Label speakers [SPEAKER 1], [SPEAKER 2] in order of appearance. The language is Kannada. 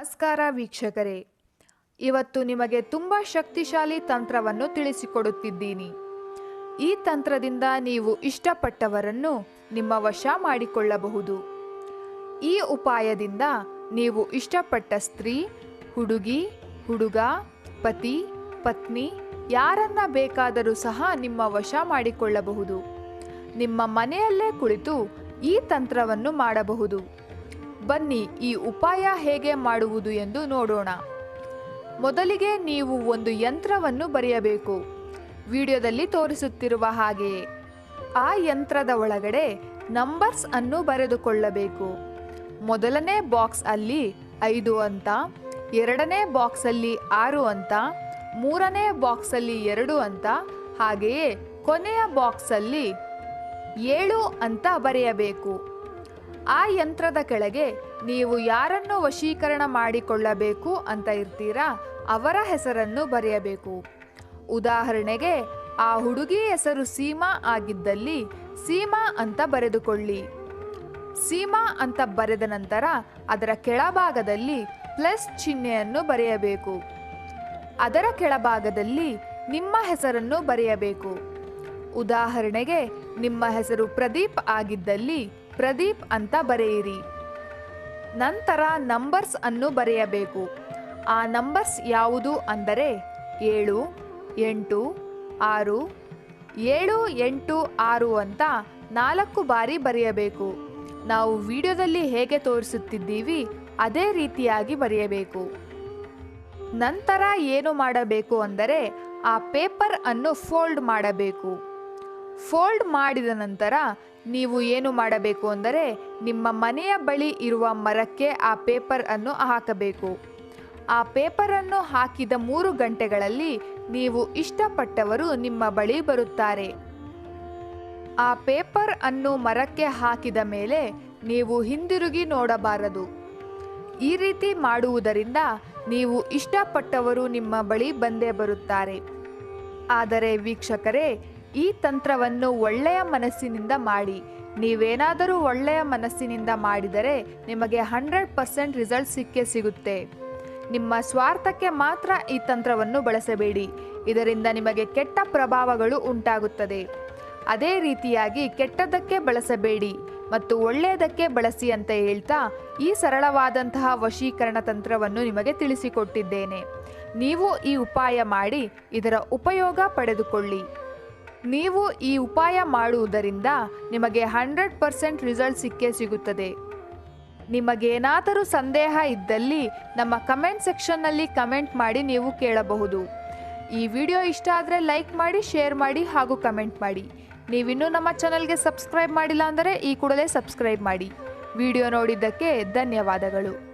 [SPEAKER 1] ನಮಸ್ಕಾರ ವೀಕ್ಷಕರೇ. ಇವತ್ತು ನಿಮಗೆ ತುಂಬ ಶಕ್ತಿಶಾಲಿ ತಂತ್ರವನ್ನು ತಿಳಿಸಿಕೊಡುತ್ತಿದ್ದೀನಿ. ಈ ತಂತ್ರದಿಂದ ನೀವು ಇಷ್ಟಪಟ್ಟವರನ್ನು ನಿಮ್ಮ ವಶ ಮಾಡಿಕೊಳ್ಳಬಹುದು. ಈ ಉಪಾಯದಿಂದ ನೀವು ಇಷ್ಟಪಟ್ಟ ಸ್ತ್ರೀ, ಹುಡುಗಿ, ಹುಡುಗ, ಪತಿ, ಪತ್ನಿ ಯಾರನ್ನ ಬೇಕಾದರೂ ಸಹ ನಿಮ್ಮ ವಶ ಮಾಡಿಕೊಳ್ಳಬಹುದು. ನಿಮ್ಮ ಮನೆಯಲ್ಲೇ ಕುಳಿತು ಈ ತಂತ್ರವನ್ನು ಮಾಡಬಹುದು. ಬನ್ನಿ, ಈ ಉಪಾಯ ಹೇಗೆ ಮಾಡುವುದು ಎಂದು ನೋಡೋಣ. ಮೊದಲಿಗೆ ನೀವು ಒಂದು ಯಂತ್ರವನ್ನು ಬರೆಯಬೇಕು. ವಿಡಿಯೋದಲ್ಲಿ ತೋರಿಸುತ್ತಿರುವ ಹಾಗೆಯೇ ಆ ಯಂತ್ರದ ಒಳಗಡೆ ನಂಬರ್ಸ್ ಅನ್ನು ಬರೆದುಕೊಳ್ಳಬೇಕು. ಮೊದಲನೇ ಬಾಕ್ಸ್ ಅಲ್ಲಿ ಐದು ಅಂತ, ಎರಡನೇ ಬಾಕ್ಸ್ ಅಲ್ಲಿ ಆರು ಅಂತ, ಮೂರನೇ ಬಾಕ್ಸ್ ಅಲ್ಲಿ ಎರಡು ಅಂತ, ಹಾಗೆಯೇ ಕೊನೆಯ ಬಾಕ್ಸ್ ಅಲ್ಲಿ ಏಳು ಅಂತ ಬರೆಯಬೇಕು. ಆ ಯಂತ್ರದ ಕೆಳಗೆ ನೀವು ಯಾರನ್ನು ವಶೀಕರಣ ಮಾಡಿಕೊಳ್ಳಬೇಕು ಅಂತ ಇರ್ತೀರಾ, ಅವರ ಹೆಸರನ್ನು ಬರೆಯಬೇಕು. ಉದಾಹರಣೆಗೆ, ಆ ಹುಡುಗಿ ಹೆಸರು ಸೀಮಾ ಆಗಿದ್ದಲ್ಲಿ ಸೀಮಾ ಅಂತ ಬರೆದುಕೊಳ್ಳಿ. ಸೀಮಾ ಅಂತ ಬರೆದ ನಂತರ ಅದರ ಕೆಳಭಾಗದಲ್ಲಿ ಪ್ಲಸ್ ಚಿಹ್ನೆಯನ್ನು ಬರೆಯಬೇಕು. ಅದರ ಕೆಳಭಾಗದಲ್ಲಿ ನಿಮ್ಮ ಹೆಸರನ್ನು ಬರೆಯಬೇಕು. ಉದಾಹರಣೆಗೆ, ನಿಮ್ಮ ಹೆಸರು ಪ್ರದೀಪ್ ಆಗಿದ್ದಲ್ಲಿ ಪ್ರದೀಪ್ ಅಂತ ಬರೆಯಿರಿ. ನಂತರ ನಂಬರ್ಸ್ ಅನ್ನು ಬರೆಯಬೇಕು. ಆ ನಂಬರ್ಸ್ ಯಾವುದು ಅಂದರೆ ಏಳು, ಎಂಟು, ಆರು, ಏಳು, ಎಂಟು, ಆರು ಅಂತ ನಾಲ್ಕು ಬಾರಿ ಬರೆಯಬೇಕು. ನಾವು ವಿಡಿಯೋದಲ್ಲಿ ಹೇಗೆ ತೋರಿಸುತ್ತಿದ್ದೀವಿ ಅದೇ ರೀತಿಯಾಗಿ ಬರೆಯಬೇಕು. ನಂತರ ಏನು ಮಾಡಬೇಕು ಅಂದರೆ ಆ ಪೇಪರ್ ಅನ್ನು ಫೋಲ್ಡ್ ಮಾಡಬೇಕು. ಫೋಲ್ಡ್ ಮಾಡಿದ ನಂತರ ನೀವು ಏನು ಮಾಡಬೇಕು ಅಂದರೆ ನಿಮ್ಮ ಮನೆಯ ಬಳಿ ಇರುವ ಮರಕ್ಕೆ ಆ ಪೇಪರ್ ಅನ್ನು ಹಾಕಬೇಕು. ಆ ಪೇಪರನ್ನು ಹಾಕಿದ ಮೂರು ಗಂಟೆಗಳಲ್ಲಿ ನೀವು ಇಷ್ಟಪಟ್ಟವರು ನಿಮ್ಮ ಬಳಿ ಬರುತ್ತಾರೆ. ಆ ಪೇಪರ್ ಅನ್ನು ಮರಕ್ಕೆ ಹಾಕಿದ ಮೇಲೆ ನೀವು ಹಿಂದಿರುಗಿ ನೋಡಬಾರದು. ಈ ರೀತಿ ಮಾಡುವುದರಿಂದ ನೀವು ಇಷ್ಟಪಟ್ಟವರು ನಿಮ್ಮ ಬಳಿ ಬಂದೇ ಬರುತ್ತಾರೆ. ಆದರೆ ವೀಕ್ಷಕರೇ ಈ ತಂತ್ರವನ್ನು ಒಳ್ಳೆಯ ಮನಸ್ಸಿನಿಂದ ಮಾಡಿ. ನೀವೇನಾದರೂ ಒಳ್ಳೆಯ ಮನಸ್ಸಿನಿಂದ ಮಾಡಿದರೆ ನಿಮಗೆ ಹಂಡ್ರೆಡ್ ಪರ್ಸೆಂಟ್ ರಿಸಲ್ಟ್ ಸಿಕ್ಕೇ ಸಿಗುತ್ತೆ. ನಿಮ್ಮ ಸ್ವಾರ್ಥಕ್ಕೆ ಮಾತ್ರ ಈ ತಂತ್ರವನ್ನು ಬಳಸಬೇಡಿ. ಇದರಿಂದ ನಿಮಗೆ ಕೆಟ್ಟ ಪ್ರಭಾವಗಳು ಉಂಟಾಗುತ್ತದೆ. ಅದೇ ರೀತಿಯಾಗಿ ಕೆಟ್ಟದ್ದಕ್ಕೆ ಬಳಸಬೇಡಿ ಮತ್ತು ಒಳ್ಳೆಯದಕ್ಕೆ ಬಳಸಿ ಅಂತ ಹೇಳ್ತಾ ಈ ಸರಳವಾದಂತಹ ವಶೀಕರಣ ತಂತ್ರವನ್ನು ನಿಮಗೆ ತಿಳಿಸಿಕೊಟ್ಟಿದ್ದೇನೆ. ನೀವು ಈ ಉಪಾಯ ಮಾಡಿ ಇದರ ಉಪಯೋಗ ಪಡೆದುಕೊಳ್ಳಿ. ನೀವು ಈ ಉಪಾಯ ಮಾಡುವುದರಿಂದ ನಿಮಗೆ ಹಂಡ್ರೆಡ್ ಪರ್ಸೆಂಟ್ ರಿಸಲ್ಟ್ ಸಿಕ್ಕೇ ಸಿಗುತ್ತದೆ. ನಿಮಗೇನಾದರೂ ಸಂದೇಹ ಇದ್ದಲ್ಲಿ ನಮ್ಮ ಕಮೆಂಟ್ ಸೆಕ್ಷನ್ನಲ್ಲಿ ಕಮೆಂಟ್ ಮಾಡಿ ನೀವು ಕೇಳಬಹುದು. ಈ ವಿಡಿಯೋ ಇಷ್ಟ ಆದರೆ ಲೈಕ್ ಮಾಡಿ, ಶೇರ್ ಮಾಡಿ ಹಾಗೂ ಕಮೆಂಟ್ ಮಾಡಿ. ನೀವಿನ್ನೂ ನಮ್ಮ ಚಾನಲ್ಗೆ ಸಬ್ಸ್ಕ್ರೈಬ್ ಮಾಡಿಲ್ಲ ಅಂದರೆ ಈ ಕೂಡಲೇ ಸಬ್ಸ್ಕ್ರೈಬ್ ಮಾಡಿ. ವಿಡಿಯೋ ನೋಡಿದ್ದಕ್ಕೆ ಧನ್ಯವಾದಗಳು.